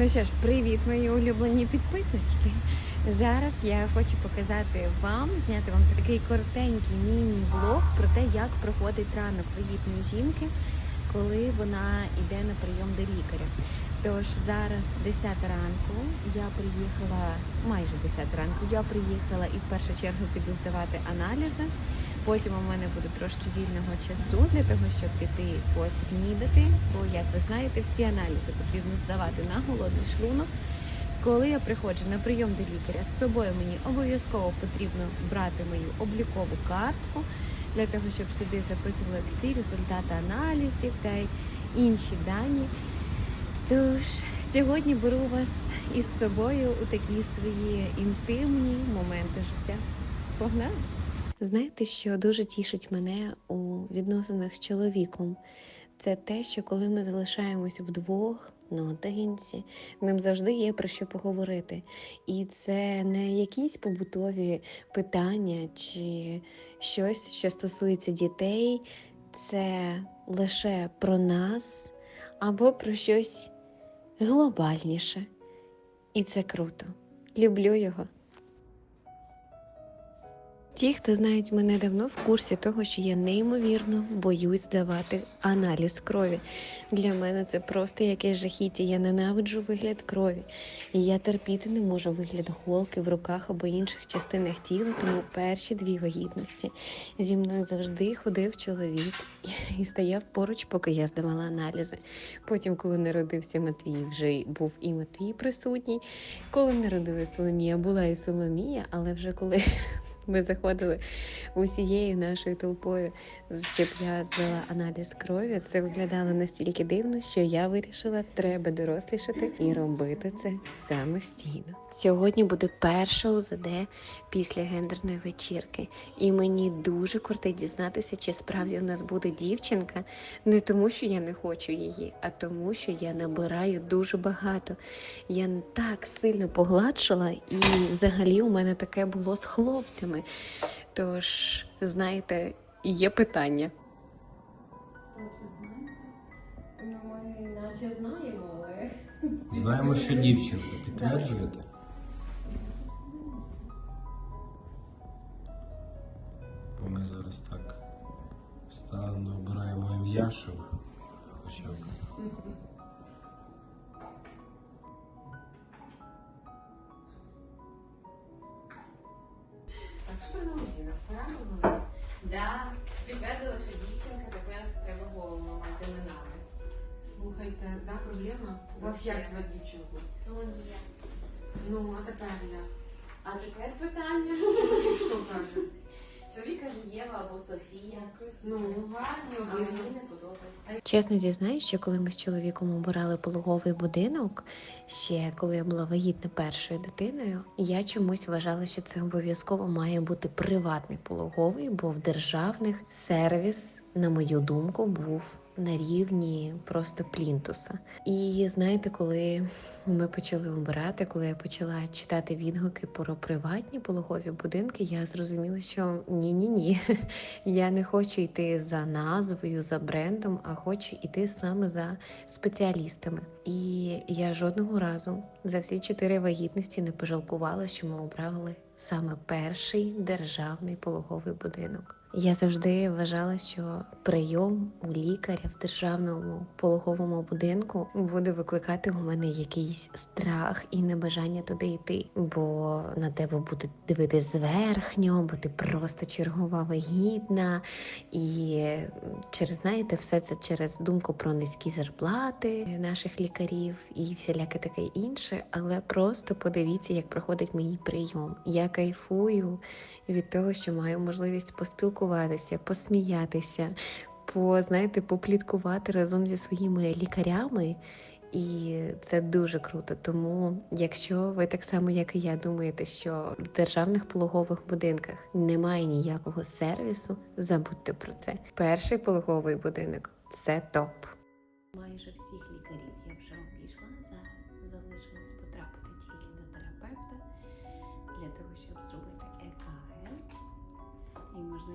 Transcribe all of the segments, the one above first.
Ну що ж, привіт, мої улюблені підписнички. Зараз я хочу показати вам, зняти вам такий коротенький міні-влог про те, як проходить ранок вагітної жінки, коли вона йде на прийом до лікаря. Тож зараз 10 ранку, я приїхала, майже 10 ранку, я приїхала і в першу чергу піду здавати аналізи. Потім у мене буде трошки вільного часу для того, щоб піти поснідати. Бо, як ви знаєте, всі аналізи потрібно здавати на голодний шлунок. Коли я приходжу на прийом до лікаря, з собою мені обов'язково потрібно брати мою облікову картку для того, щоб сюди записували всі результати аналізів та інші дані. Тож сьогодні беру вас із собою у такі свої інтимні моменти життя. Погнали! Знаєте, що дуже тішить мене у відносинах з чоловіком? Це те, що коли ми залишаємось вдвох наодинці, нам завжди є про що поговорити. І це не якісь побутові питання чи щось, що стосується дітей, це лише про нас або про щось глобальніше. І це круто. Люблю його. Ті, хто знають мене давно в курсі того, що я неймовірно боюсь здавати аналіз крові. Для мене це просто якесь жахіття. Я ненавиджу вигляд крові. І я терпіти не можу вигляд голки в руках або інших частинах тіла, тому перші дві вагітності зі мною завжди ходив чоловік і стояв поруч, поки я здавала аналізи. Потім, коли народився Матвій, вже був і Матвій присутній. Коли народила Соломія, була і Соломія, але вже коли ми заходили усією нашою толпою, щоб я здала аналіз крові. Це виглядало настільки дивно, що я вирішила, треба дорослішати і робити це самостійно. Сьогодні буде перша УЗД після гендерної вечірки, і мені дуже кортить дізнатися, чи справді у нас буде дівчинка, не тому, що я не хочу її, а тому, що я набираю дуже багато. Я так сильно погладшила, і взагалі у мене таке було з хлопцями. Тож, знаєте, є питання. Ну, ми наче знаємо, але. Знаємо, що дівчинка. Підтверджуєте? Бо ми зараз так старанно обираємо ім'я, щоб хоча б. Насправді? Да, підтвердила, що дівчинка тепер треба голову мати минами. Слухайте, да, проблема? У Вас як звати дівчинку? Соломія. Ну, а тепер я. А тепер питання. Що каже? Чоловік каже Єва або Софія. Ну, гарні мені не подобається. Чесно зізнаюсь, що коли ми з чоловіком обирали пологовий будинок, ще коли я була вагітна першою дитиною, я чомусь вважала, що це обов'язково має бути приватний пологовий, бо в державних сервіс, на мою думку, був на рівні просто плінтуса. І знаєте, коли ми почали обирати, коли я почала читати відгуки про приватні пологові будинки, я зрозуміла, що ні-ні ні, я не хочу йти за назвою, за брендом, а хочу йти саме за спеціалістами. І я жодного разу за всі чотири вагітності не пожалкувала, що ми обрали саме перший державний пологовий будинок. Я завжди вважала, що прийом у лікаря в державному пологовому будинку буде викликати у мене якийсь страх і небажання туди йти, бо на тебе буде дивитись зверхньо, бо ти просто чергова вагітна, і через знаєте, все це через думку про низькі зарплати наших лікарів і всіляке таке інше. Але просто подивіться, як проходить мій прийом. Я кайфую від того, що маю можливість поспілкуватися, посміятися, по знаєте, попліткувати разом зі своїми лікарями. І це дуже круто. Тому, якщо ви так само, як і я, думаєте, що в державних пологових будинках немає ніякого сервісу, забудьте про це. Перший пологовий будинок це топ.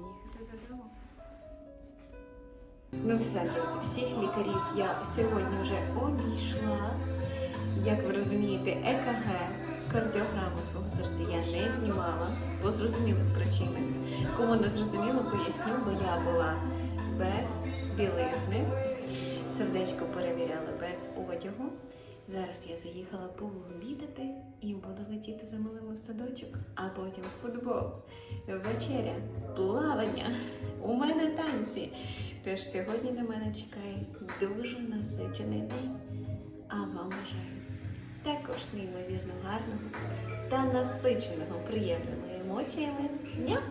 Можна їхати додому. Ну все, друзі, всіх лікарів я сьогодні вже обійшла. Як ви розумієте, ЕКГ, кардіограму свого серця я не знімала, бо зрозумілих причин. Кому не зрозуміло, поясню, бо я була без білизни, сердечко перевіряла без одягу. Зараз я заїхала пообідати і буду летіти за малими в садочок, а потім футбол, вечеря, плавання. У мене танці. Тож сьогодні на мене чекає дуже насичений день. А вам бажаю також неймовірно гарного та насиченого приємними емоціями дня.